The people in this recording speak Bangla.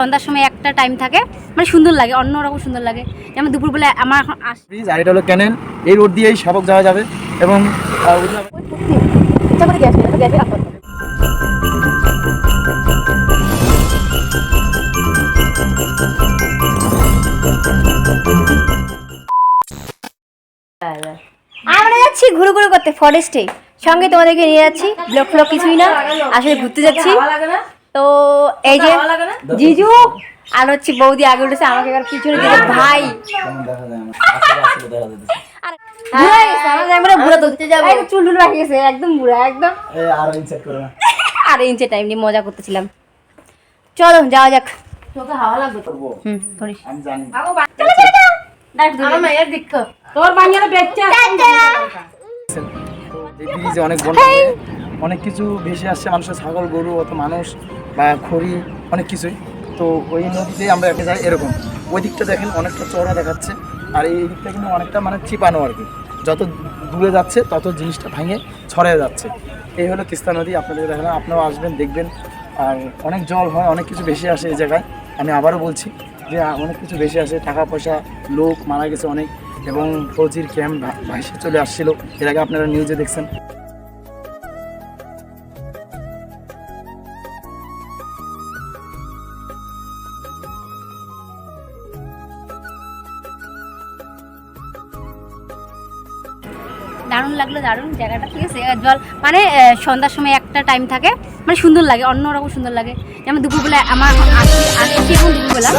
সন্ধ্যার সময় একটা টাইম থাকে মানে সুন্দর লাগে অন্যরকম সুন্দর লাগে। যেমন দুপুরবেলা আমার এখন আস ব্রিজ আর এটা হলো ক্যানেল এই রোড দিয়েই শাবক যাওয়া যাবে এবং আমরা যাচ্ছি ঘুরে ঘুরে করতে ফরেস্টে সঙ্গে তোমাদেরকে নিয়ে যাচ্ছি ব্লক ফ্লক কিছুই না আসলে ঘুরতে যাচ্ছি। তো এই যে জিজু আর হচ্ছে বৌদি আগে উঠেছে আমাকে এবার পিছনে দিকে ভাই আর বুড়া হয়ে গেছে, আমার জামাইটা বুড়া তো এই যে চুল টুল একদম বুড়া একদম এই আরও ইনসেট করে না আর ইঞ্চে টাইম নিয়ে মজা করতেছিলাম চলো যাওয়া যাক হাওয়া লাগবে তো হুম করিস আমি জানি তোর বানিয়ে বেচছে অনেক হয়ে অনেক কিছু ভেসে আসছে, মানুষের ছাগল, গরু, অত মানুষ বা খড়ি, অনেক কিছুই। তো ওই নদীতে আমরা একে যাই এরকম। ওই দিকটা দেখেন অনেকটা চওড়া দেখাচ্ছে, আর এই দিকটা কিন্তু অনেকটা মানে চিপানো আর কি। যত দূরে যাচ্ছে, তত জিনিসটা ভেঙে ছড়িয়ে যাচ্ছে। এই হলো তিস্তা নদী, আপনাদের দেখালাম আপনারাও আসবেন, দেখবেন। আর অনেক জল হয়, অনেক কিছু বেশি আসে এই জায়গায়। আমি আবারও বলছি যে অনেক কিছু বেশি আসে টাকা পয়সা লোক মারা গেছে অনেক, এবং ফৌজির ক্যাম্প ভাইসে চলে আসছিল। এর আগে আপনারা নিউজে দেখছেন। দারুণ লাগল, দারুণ জায়গাটা, ঠিক আছে? জল মানে সন্ধ্যার সময় একটা টাইম থাকে মানে সুন্দর লাগে, অন্যরকম সুন্দর লাগে। যেমন দুপুরবেলা আমার আসছি এখন দুপুরবেলা।